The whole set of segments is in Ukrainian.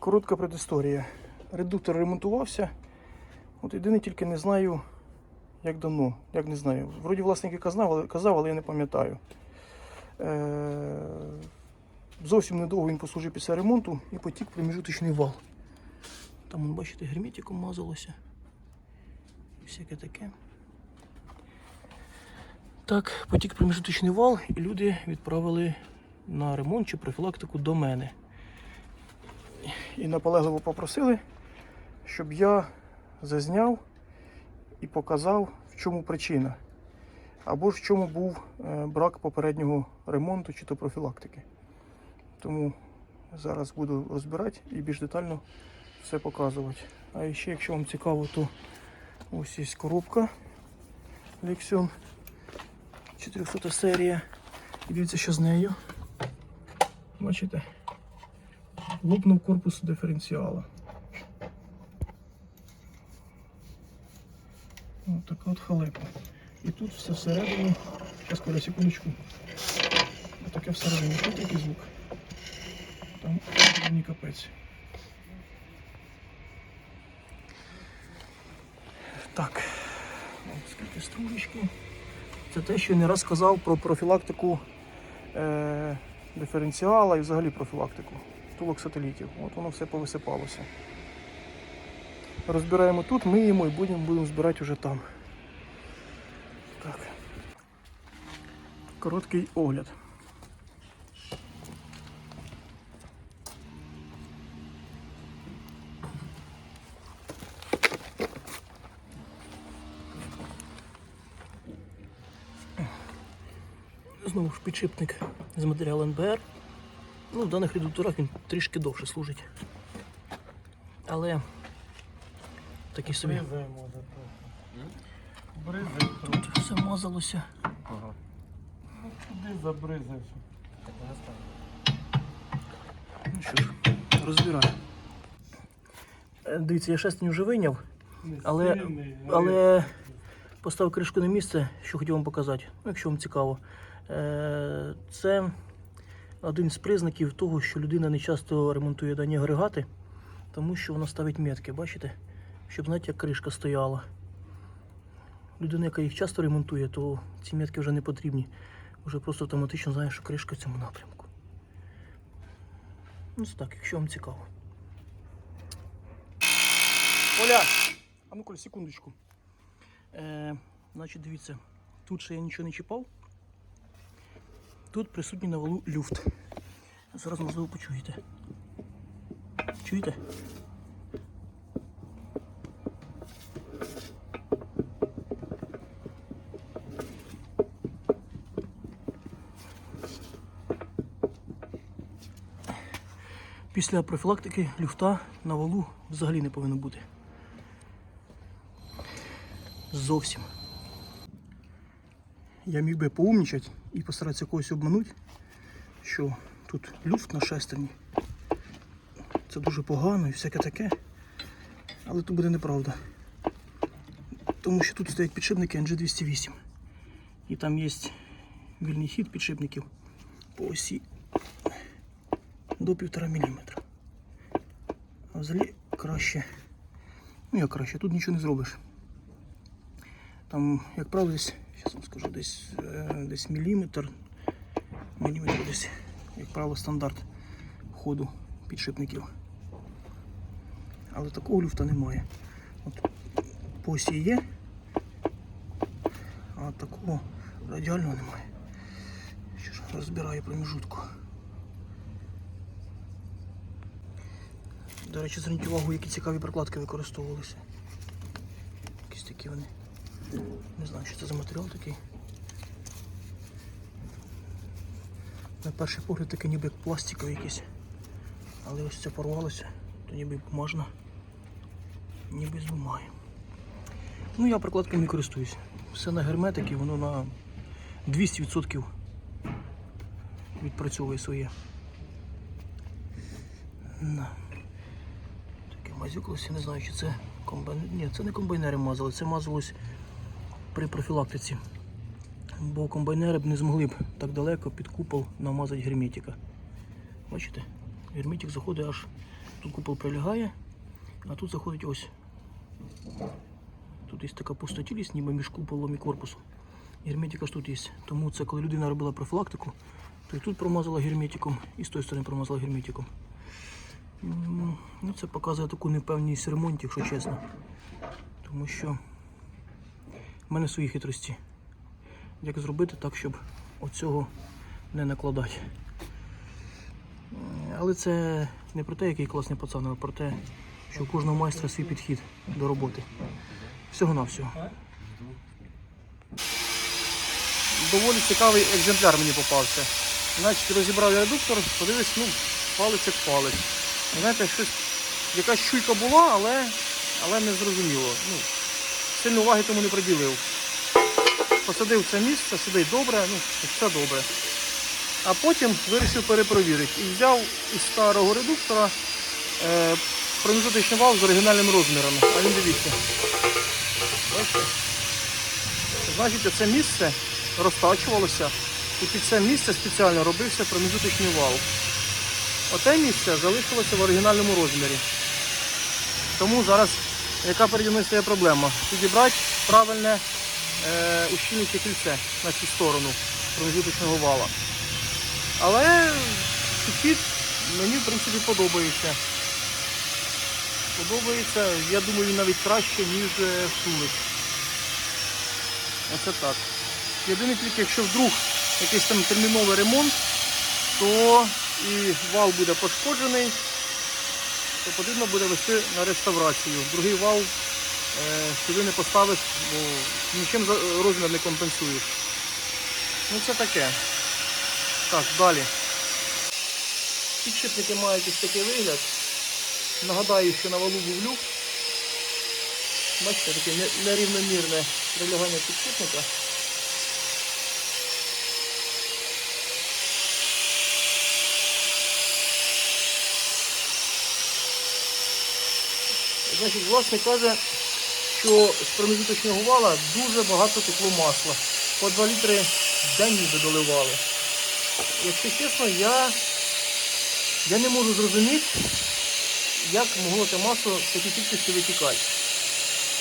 Коротка предісторія. Редуктор ремонтувався. От єдине тільки не знаю, як давно. Як не знаю. Вроді власники казав, але, я не пам'ятаю. Е- зовсім недовго він послужив після ремонту і потік проміжуточний вал. Там, бачите, герметиком мазалося. Всяке таке. Так, потік проміжуточний вал, і люди відправили на ремонт чи профілактику до мене. І наполегливо попросили, щоб я зазняв і показав, в чому причина. Або ж в чому був е, брак попереднього ремонту чи то профілактики. Тому зараз буду розбирати і більш детально все показувати. А ще, якщо вам цікаво, то ось є коробка Lexion 400 серія. І дивіться, що з нею. Бачите? Лопнув корпус диференціала. Ось така от халепа. І тут все всередині. Зараз коли секундочку. Ось таке всередині. Тут який звук. Там мені капець. Так. Ось скільки стружечки. Це те, що я не раз сказав про профілактику е, диференціала і взагалі профілактику втулок сателітів. От воно все повисипалося. Розбираємо тут, миємо і будемо, будемо збирати вже там. Так. Короткий огляд. Знову ж підшипник з матеріалу НБР. Ну, в даних редукторах він трішки довше служить. Але такий собі. Тут все мазалося. Куди забризаєш? Ну що ж, розбираю. Е, Дивіться, я шестень вже вийняв, Але- але поставив кришку на місце, що хотів вам показати, ну, якщо вам цікаво. Е, Це один з признаків того, що людина не часто ремонтує дані агрегати, тому що вона ставить метки, бачите? Щоб знаєте, як кришка стояла. Людина, яка їх часто ремонтує, то ці метки вже не потрібні. Вже просто автоматично знає, що кришка в цьому напрямку. Ну, це так, якщо вам цікаво. Оля! А ну-ка, секундочку. Е, значить, дивіться, тут ще я нічого не чіпав. Тут присутній на валу люфт. Зараз можливо почуєте. Чуєте? Після профілактики люфта на валу взагалі не повинно бути. Зовсім. Я міг би поумнічати і постаратися когось обманути, що тут люфт на шестерні. Це дуже погано і всяке таке. Але тут буде неправда. Тому що тут стоять підшипники NG208. І там є вільний хід підшипників по осі до 1,5 мм. А взагалі краще. Ну як краще, тут нічого не зробиш. Там, як правило, десь, зараз вам скажу, десь, е, десь міліметр, міліметр десь, як правило, стандарт ходу підшипників. Але такого люфта немає. От по осі є, а такого радіального немає. Що ж, розбираю проміжутку. До речі, зверніть увагу, які цікаві прокладки використовувалися. Якісь такі вони. Не знаю, що це за матеріал такий. На перший погляд таке ніби як пластиковий якийсь. Але ось це порвалося, то ніби можна. Ніби з бумаги. Ну я прокладками користуюсь. Все на герметики, воно на 200% відпрацьовує своє. На. Таке мазюклося, не знаю, чи це комбайн... Ні, це не комбайнери мазали, це мазалось при профілактиці. Бо комбайнери б не змогли б так далеко під купол намазати герметика. Бачите? Герметик заходить аж Тут купол прилягає, а тут заходить ось. Тут є така пустотілість, ніби між куполом і корпусом. Герметика ж тут є. Тому це коли людина робила профілактику, то і тут промазала герметиком, і з тої сторони промазала герметиком. Ну, це показує таку непевність ремонтів, якщо чесно. Тому що в мене свої хитрості. Як зробити так, щоб оцього не накладати. Але це не про те, який класний пацан, а про те, що у кожного майстра свій підхід до роботи. Всього-навсього. Доволі цікавий екземпляр мені попався. Значить, розібрав я редуктор, подивись, ну, палець як палець. Знаєте, щось, якась чуйка була, але, але не зрозуміло. Ну, сильно уваги тому не приділив. Посадив це місце, сидить добре, ну, все добре. А потім вирішив перепровірити. І взяв із старого редуктора е, проміжуточний вал з оригінальними розмірами. А він дивіться. Бачите? Значить, це місце розтачувалося, і під це місце спеціально робився проміжуточний вал. Оте місце залишилося в оригінальному розмірі. Тому зараз яка переді мною стає проблема? Підібрати правильне е, ущільнююче кільце на цю сторону проміжуточного вала. Але підхід мені в принципі подобається. Подобається, я думаю, навіть краще, ніж е, Сулик. Оце так. Єдине тільки, якщо вдруг якийсь там терміновий ремонт, то і вал буде пошкоджений, то потрібно буде вести на реставрацію. Другий вал е, сюди не поставиш, бо нічим розмір не компенсуєш. Ну це таке. Так, далі. Підшипники мають ось такий вигляд. Нагадаю, що на валу був люк. Бачите, таке нерівномірне прилягання підшипника. Значить, власник каже, що з промежуточного вала дуже багато текло масла. По 2 літри в день ніби доливали. Якщо чесно, я, я не можу зрозуміти, як могло те масло в такій кількості витікати.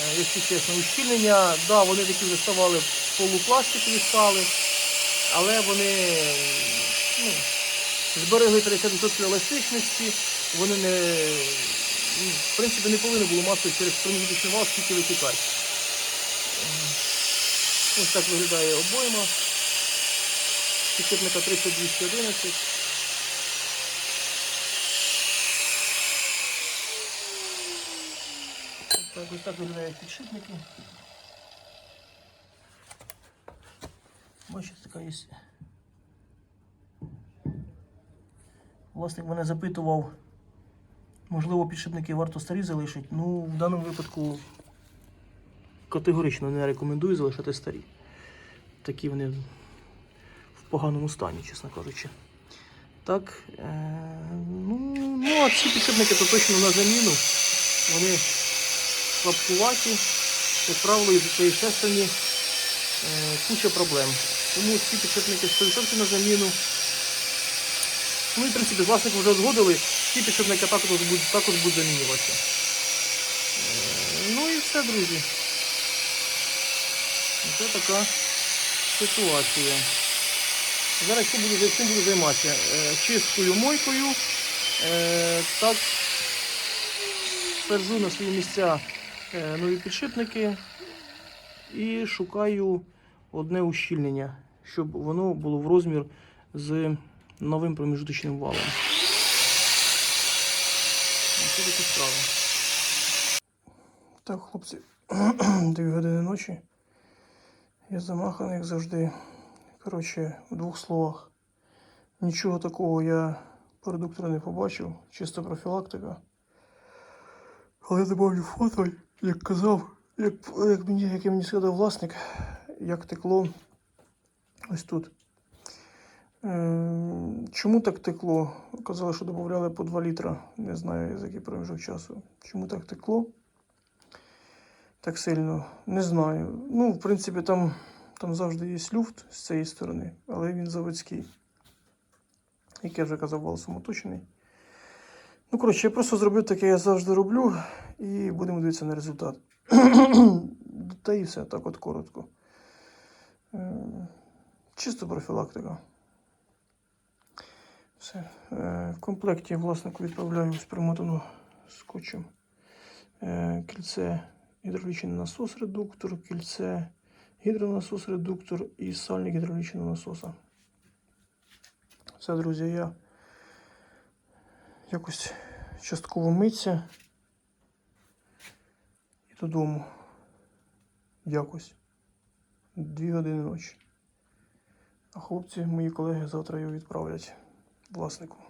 Е, Якщо чесно, ущільнення, да, вони такі вже ставали полупластикові стали, але вони ну, зберегли 30% еластичності, вони не, в принципі не повинно було масло через проміжуточний вал стільки витікати. Ось так виглядає обойма. Підшипника 3211. Ось так, ось так виглядають підшипники. Бачите, така є. Власник мене запитував, можливо, підшипники варто старі залишити. Ну, в даному випадку категорично не рекомендую залишати старі. Такі вони в поганому стані, чесно кажучи. Так, е, ну, ну, а ці підшипники то точно на заміну. Вони слабкуваті, як правило, із своєї шестерні е, куча проблем. Тому ці підшипники 100% на заміну. Ну і в принципі з вже згодили, ці підшипники також будуть, також будуть замінюватися. Е, ну і все, друзі. Це така ситуація. Зараз що буду, чим буду займатися? Е, Чисткою мойкою. Е, Так саджу на свої місця нові підшипники і шукаю одне ущільнення, щоб воно було в розмір з новим проміжуточним валом. Це такі справи. Так, хлопці, 2 години ночі. Я замаханий, як завжди. Коротше, в двох словах. Нічого такого я по редуктору не побачив, чисто профілактика. Але добавлю фото, як казав, як, як, мені, як мені сказав власник, як текло ось тут. Ем, Чому так текло? Казали, що додавали по 2 літра. Не знаю, за який проміжок часу. Чому так текло? Так сильно. Не знаю. Ну, в принципі, там, там завжди є люфт з цієї сторони, але він заводський. Як я вже казав, вал самоточений. Ну, коротше, я просто зробив таке, я завжди роблю, і будемо дивитися на результат. Та і все, так от коротко. Е, Чисто профілактика. Все. Е, В комплекті власнику відправляю ось примотану скотчем е, кільце гідравлічний насос редуктор, кільце гідронасос редуктор і сальник гідравлічного насоса. Все, друзі, я якось частково миться і додому. Якось. Дві години ночі. А хлопці, мої колеги, завтра його відправлять власнику.